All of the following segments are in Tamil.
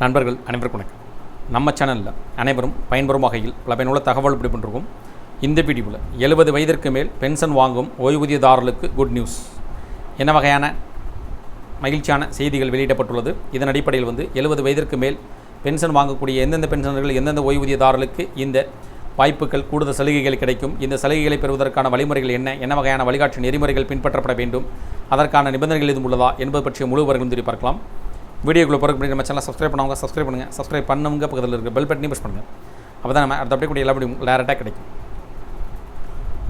நண்பர்கள் அனைவருக்கும் வணக்கம். நம்ம சேனலில் அனைவரும் பயன்பெறும் வகையில் பல பயனுள்ள தகவல் இப்படி பண்ணிருக்கோம் இந்த வீடியோவில் எழுபது வயதிற்கு மேல் பென்ஷன் வாங்கும் ஓய்வூதியதாரர்களுக்கு குட் நியூஸ் என்ன வகையான மகிழ்ச்சியான செய்திகள் வெளியிடப்பட்டுள்ளது? இதன் அடிப்படையில் வந்து எழுபது வயதிற்கு மேல் பென்ஷன் வாங்கக்கூடிய எந்தெந்த பென்ஷனர்கள் எந்தெந்த ஓய்வூதியதாரர்களுக்கு இந்த வாய்ப்புகள் கூடுதல் சலுகைகள் கிடைக்கும்? இந்த சலுகைகளை பெறுவதற்கான வழிமுறைகள் என்ன? என்ன வகையான வழிகாட்டு நெறிமுறைகள் பின்பற்றப்பட வேண்டும்? அதற்கான நிபந்தனைகள் எதுவும் உள்ளதா? என்பது பற்றிய முழு விவரங்களும் தெரிவி பார்க்கலாம். வீடியோக்குள்ள பிறகு நம்ம சேனல் சப்ஸ்கிரைப் பண்ணவங்க சப்ஸ்கிரைப் பண்ணுங்கள் சப்ஸ்கிரைப் பண்ணவங்க பக்கத்தில் இருக்க பெல் பட்டனையும் ப்ரெஸ் பண்ணுங்கள் அப்போ தான் நம்ம அடுத்த அப்படியே கூடிய எல்லா வீடியும் டேரெக்டாக கிடைக்கும்.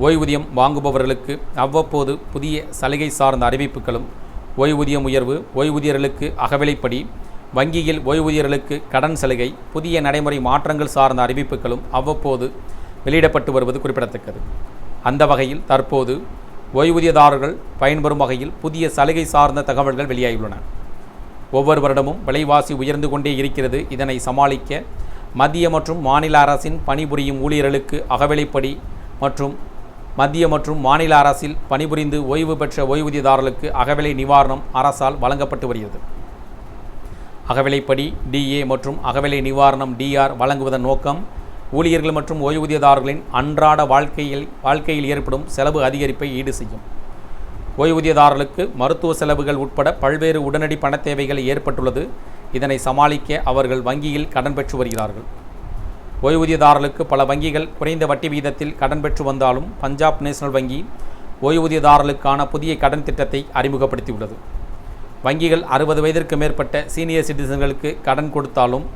ஓய்வூதியம் வாங்குபவர்களுக்கு அவ்வப்போது புதிய சலுகை சார்ந்த அறிவிப்புகளும் ஓய்வூதியம் உயர்வு ஓய்வூதியர்களுக்கு அகவிலைப்படி வங்கியில் ஓய்வூதியர்களுக்கு கடன் சலுகை புதிய நடைமுறை மாற்றங்கள் சார்ந்த அறிவிப்புகளும் அவ்வப்போது வெளியிடப்பட்டு வருவது குறிப்பிடத்தக்கது. அந்த வகையில் தற்போது ஓய்வூதியதாரர்கள் பயன்பெறும் வகையில் புதிய சலுகை சார்ந்த தகவல்கள் வெளியாகியுள்ளன. ஒவ்வொரு வருடமும் விலைவாசி உயர்ந்து கொண்டே இருக்கிறது. இதனை சமாளிக்க மத்திய மற்றும் மாநில அரசின் பணிபுரியும் ஊழியர்களுக்கு அகவிலைப்படி மற்றும் மத்திய மற்றும் மாநில அரசில் பணிபுரிந்து ஓய்வு பெற்ற ஓய்வூதியதாரர்களுக்கு அகவிலை நிவாரணம் அரசால் வழங்கப்பட்டு வருகிறது. அகவிலைப்படி டிஏ மற்றும் அகவிலை நிவாரணம் டிஆர் வழங்குவதன் நோக்கம் ஊழியர்கள் மற்றும் ஓய்வூதியதாரர்களின் அன்றாட வாழ்க்கையில் வாழ்க்கையில் ஏற்படும் செலவு அதிகரிப்பை ஈடு செய்யும். ஓய்வூதியதாரர்களுக்கு மருத்துவ செலவுகள் உட்பட பல்வேறு உடனடி பண தேவைகள் ஏற்பட்டுள்ளது. இதனை சமாளிக்க அவர்கள் வங்கியில் கடன் பெற்று வருகிறார்கள். ஓய்வூதியதாரர்களுக்கு பல வங்கிகள் குறைந்த வட்டி விகிதத்தில் கடன் பெற்று வந்தாலும் பஞ்சாப் நேஷனல் வங்கி ஓய்வூதியதாரர்களுக்கான புதிய கடன் திட்டத்தை அறிமுகப்படுத்தியுள்ளது. வங்கிகள் அறுபது வயதிற்கு மேற்பட்ட சீனியர் சிட்டிசன்களுக்கு கடன் கொடுத்தாலும்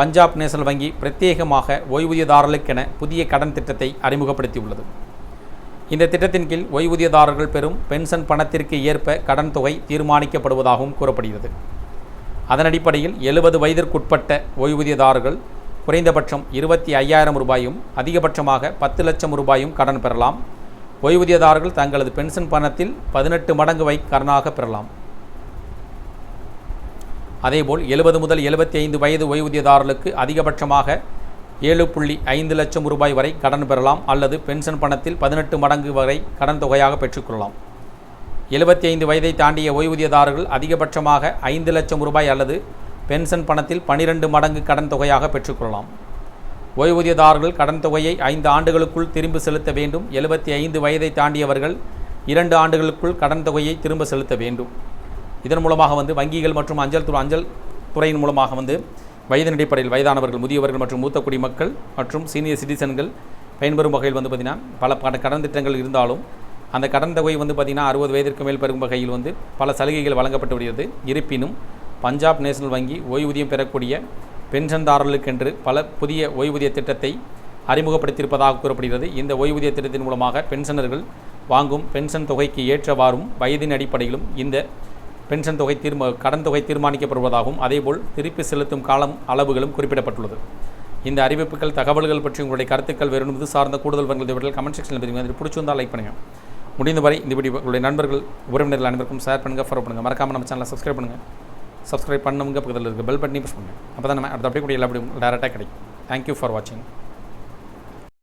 பஞ்சாப் நேஷனல் வங்கி பிரத்யேகமாக ஓய்வூதியதாரர்களுக்கென புதிய கடன் திட்டத்தை அறிமுகப்படுத்தியுள்ளது. இந்த திட்டத்தின் கீழ் ஓய்வூதியதாரர்கள் பெறும் பென்ஷன் பணத்திற்கு ஏற்ப கடன் தொகை தீர்மானிக்கப்படுவதாகவும் கூறப்படுகிறது. அதன் அடிப்படையில் எழுபது வயதிற்குட்பட்ட ஓய்வூதியதாரர்கள் குறைந்தபட்சம் இருபத்தி ஐயாயிரம் ரூபாயும் அதிகபட்சமாக பத்து லட்சம் ரூபாயும் கடன் பெறலாம். ஓய்வூதியதாரர்கள் தங்களது பென்ஷன் பணத்தில் பதினெட்டு மடங்கு வை கடனாக பெறலாம். அதேபோல் எழுபது முதல் எழுபத்தி ஐந்து வயது ஓய்வூதியதாரர்களுக்கு அதிகபட்சமாக ஏழு புள்ளி ஐந்து லட்சம் ரூபாய் வரை கடன் பெறலாம் அல்லது பென்ஷன் பணத்தில் பதினெட்டு மடங்கு வரை கடன் தொகையாக பெற்றுக்கொள்ளலாம். எழுபத்தி ஐந்து வயதை தாண்டிய ஓய்வூதியதாரர்கள் அதிகபட்சமாக ஐந்து லட்சம் ரூபாய் அல்லது பென்ஷன் பணத்தில் பனிரெண்டு மடங்கு கடன் தொகையாக பெற்றுக்கொள்ளலாம். ஓய்வூதியதாரர்கள் கடன் தொகையை ஐந்து ஆண்டுகளுக்குள் திரும்ப செலுத்த வேண்டும். எழுபத்தி ஐந்து வயதை தாண்டியவர்கள் இரண்டு ஆண்டுகளுக்குள் கடன் தொகையை திரும்ப செலுத்த வேண்டும். இதன் மூலமாக வந்து வங்கிகள் மற்றும் அஞ்சல் துறை அஞ்சல் துறையின் மூலமாக வந்து வயதின் அடிப்படையில் வயதானவர்கள் முதியவர்கள் மற்றும் மூத்த குடிமக்கள் மற்றும் சீனியர் சிட்டிசன்கள் பயன்பெறும் வகையில் வந்து பார்த்திங்கன்னா பல பல கடன் திட்டங்கள் இருந்தாலும் அந்த கடன் தொகை வந்து பார்த்திங்கன்னா அறுபது வயதிற்கு மேல் பெறும் வகையில் வந்து பல சலுகைகள் வழங்கப்பட்டு வருகிறது. இருப்பினும் பஞ்சாப் நேஷனல் வங்கி ஓய்வூதியம் பெறக்கூடிய பென்ஷன்தாரர்களுக்கென்று பல புதிய ஓய்வூதிய திட்டத்தை அறிமுகப்படுத்தியிருப்பதாக கூறப்படுகிறது. இந்த ஓய்வூதிய திட்டத்தின் மூலமாக பென்ஷனர்கள் வாங்கும் பென்ஷன் தொகைக்கு ஏற்றவாறும் வயதின் அடிப்படையிலும் இந்த பென்ஷன் தொகை தீர்மா கடன் தொகை தீர்மானிக்கப்படுவதாகவும் அதேபோல் திருப்பி செலுத்தும் காலம் அளவுகளும் குறிப்பிடப்பட்டுள்ளது. இந்த அறிவிப்புகள் தகவல்கள் பற்றி உங்களுடைய கருத்துக்கள் வேறு இது சார்ந்த கூடுதல் வங்கிகள் கமெண்ட் செக்ஷனில் பதிவுங்க அது பிடிச்சிருந்தால் லைக் பண்ணுங்கள் முடிந்தவரை இந்த வீடியோ உங்களுடைய நண்பர்கள் உறவினர்கள் அனைவருக்கும் ஷேர் பண்ணுங்கள் ஃபாலோ பண்ணுங்கள் மறக்காமல் நம்ம சேனலை சப்ஸ்கிரைப் பண்ணுங்கள் சப்ஸ்கிரைப் பண்ணுங்க பக்கத்தில் இருக்க பெல் பட்டனையும் ப்ரெஸ் பண்ணுங்கள் அப்போ தான் நம்ம அடுத்த அப்படியே கூட எல்லா வீடியோ டேரெக்டாக கிடைக்கும். தேங்க்யூ ஃபார் வாட்சிங்